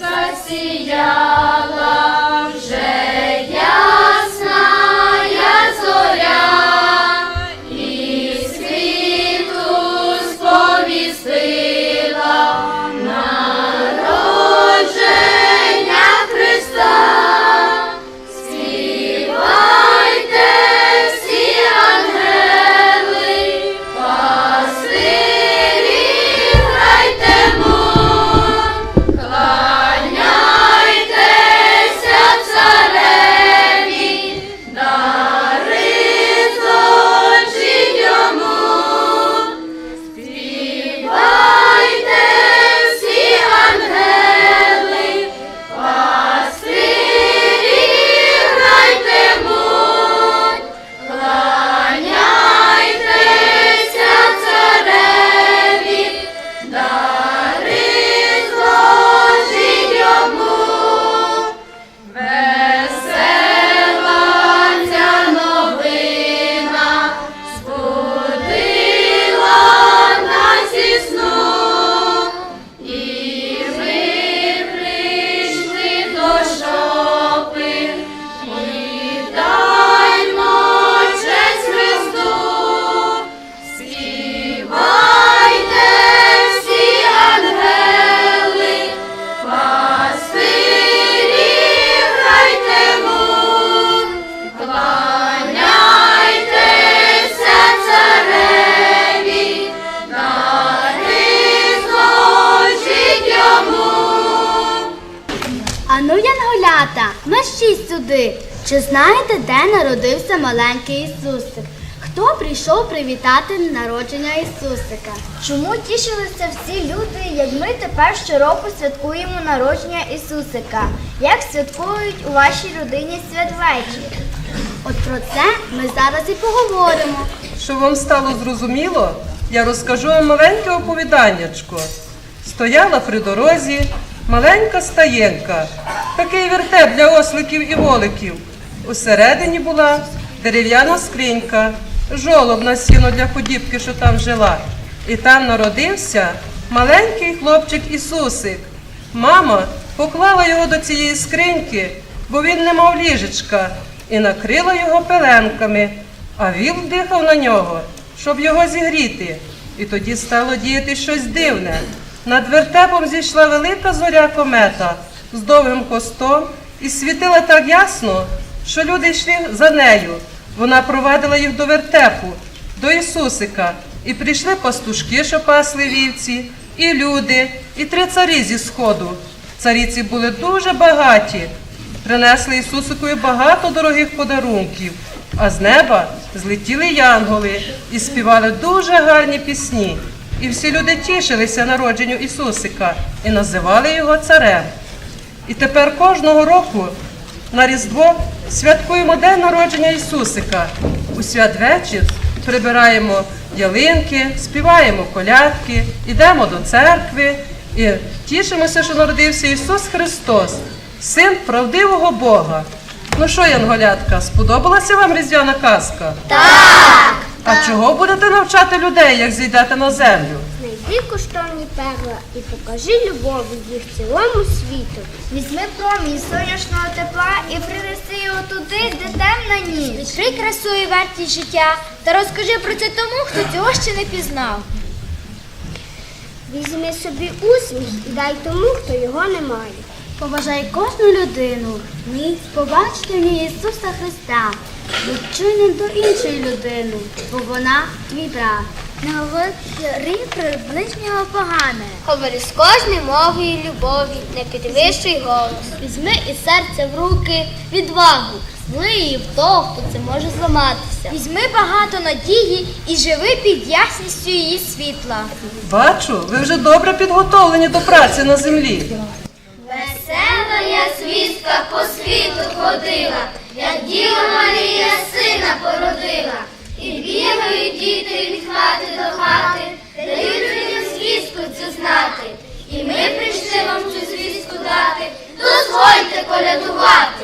засіяла сюди. Чи знаєте, де народився маленький Ісусик? Хто прийшов привітати народження Ісусика? Чому тішилися всі люди, як ми тепер щороку святкуємо народження Ісусика? Як святкують у вашій родині святвечір? От про це ми зараз і поговоримо. Щоб вам стало зрозуміло, я розкажу вам маленьке оповіданнячко. Стояла при дорозі маленька стаєнка, такий вертеп для осликів і воликів. Усередині була дерев'яна скринька, жолоб на сіно для подібки, що там жила. І там народився маленький хлопчик Ісусик. Мама поклала його до цієї скриньки, бо він не мав ліжечка, і накрила його пеленками, а віл дихав на нього, щоб його зігріти. І тоді стало діяти щось дивне. Над вертепом зійшла велика зоря комета з довгим хвостом і світила так ясно, що люди йшли за нею. Вона провадила їх до вертепу, до Ісусика, і прийшли пастушки, що пасли вівці, і люди, і три царі зі сходу. Царіці були дуже багаті, принесли Ісусикові багато дорогих подарунків, а з неба злетіли янголи і співали дуже гарні пісні. І всі люди тішилися народженню Ісусика і називали його царем. І тепер кожного року на Різдво святкуємо День народження Ісусика. У святвечір прибираємо ялинки, співаємо колядки, йдемо до церкви і тішимося, що народився Ісус Христос, син правдивого Бога. Ну що, Янголятка, сподобалася вам різдвяна казка? Так! А чого будете навчати людей, як зійдете на землю? Знайди коштовні перла і покажи любов їх цілому світу. Візьми промінь сонячного тепла і принеси його туди, де темна ніч. Відкрий красу і вартість життя та розкажи про це тому, хто цього ще не пізнав. Візьми собі усміх і дай тому, хто його не має. Поважай кожну людину. Ні, побачити в ній Ісуса Христа. Будь чуйним до іншої людини, бо вона твій брат. Не говори про ближнього погане. Говори з кожною мовою любові, не підвищуй голос. Візьми із серця в руки відвагу, зли її в того, хто це може зламатися. Візьми багато надії і живи під ясністю її світла. Бачу, ви вже добре підготовлені до праці на землі. Весела я свістка по світу ходила, як дозвольте колядувати.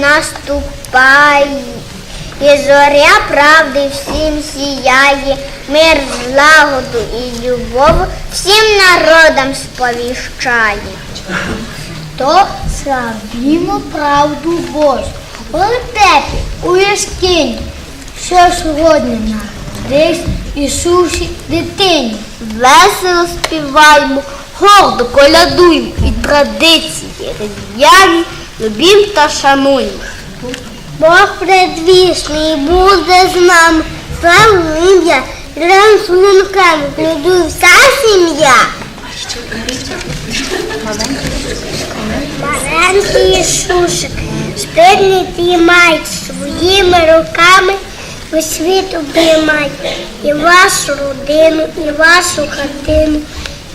Наступає, і зоря правди всім сіяє, мир, злагоду і любов всім народам сповіщає. То славімо правду Божу. У у яскині, що сьогодні народився Ісусі дитині. Весело співаємо, гордо колядуємо і традиції різдвяні любім та шануємо. Бог предвічний буде з нами, славу ім'я, разом з лунками, колядує вся сім'я. Маленький Ісусик, спільний тримай своїми руками у світ обіймай і вашу родину, і вашу хатину,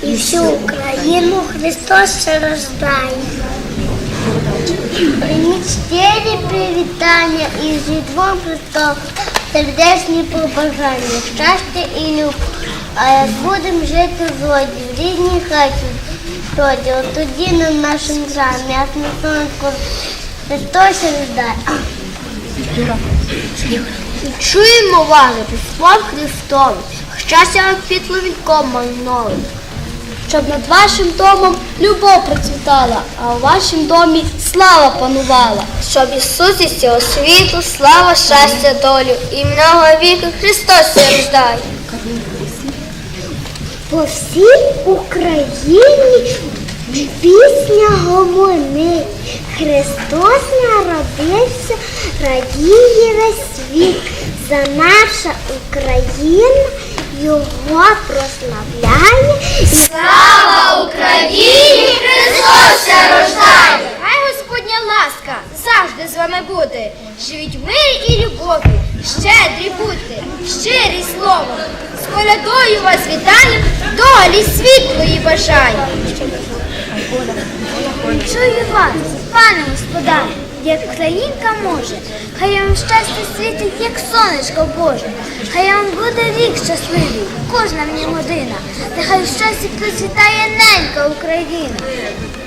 і всю Україну Христос рождає. Щирі привітання і Різдвом Христом, сердечні побажання, щастя і любов. А як будемо жити згоді в рідній хаті, тоді, тоді на нашим жаль, ясно сонечко Христос рождає. Чуємо варити слав Христові, щастя світло віком майновим. Щоб над вашим домом любов процвітала, а у вашому домі слава панувала. Щоб Ісус із цього світу, слава, щастя, долю і много віку Христос рождає. По всій Україні пісня гомонить. Христос народився, радіє весь світ. За наша Україна його прославляє. Слава Україні! Христос рождає! Хай Господня ласка завжди з вами буде. Живіть в мирі і любові, щедрі будьте, щирі словом. З колядою вас вітаю, долі світлої бажаю. Чую вас, пане господарю, як українка може, хай вам щастя світить, як сонечко Боже, хай вам буде рік щасливий, кожна в ньому година, нехай в щасті процвітає ненька Україна.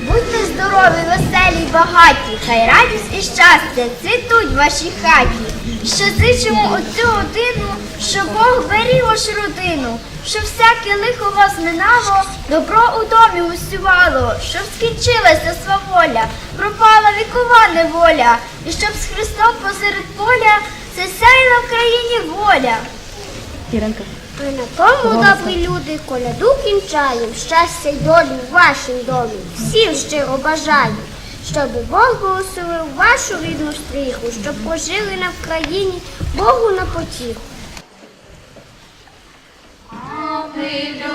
Будьте здорові, веселі, багаті, хай радість і щастя цвітуть в вашій хаті. Що зичимо оцю годину, щоб Бог беріг вашу родину, щоб всяке лихо вас минало, добро у домі усівало, щоб скінчилася сваволя, пропала вікова неволя, і щоб з Христом посеред поля засяяла в країні воля. А на тому, добрі люди, коляду кінчаєм, щастя й долі в вашім домі, всім щиро бажаю, щоб Бог благословив вашу рідну стріху, щоб пожили на Вкраїні Богу на потіху. Hallelujah.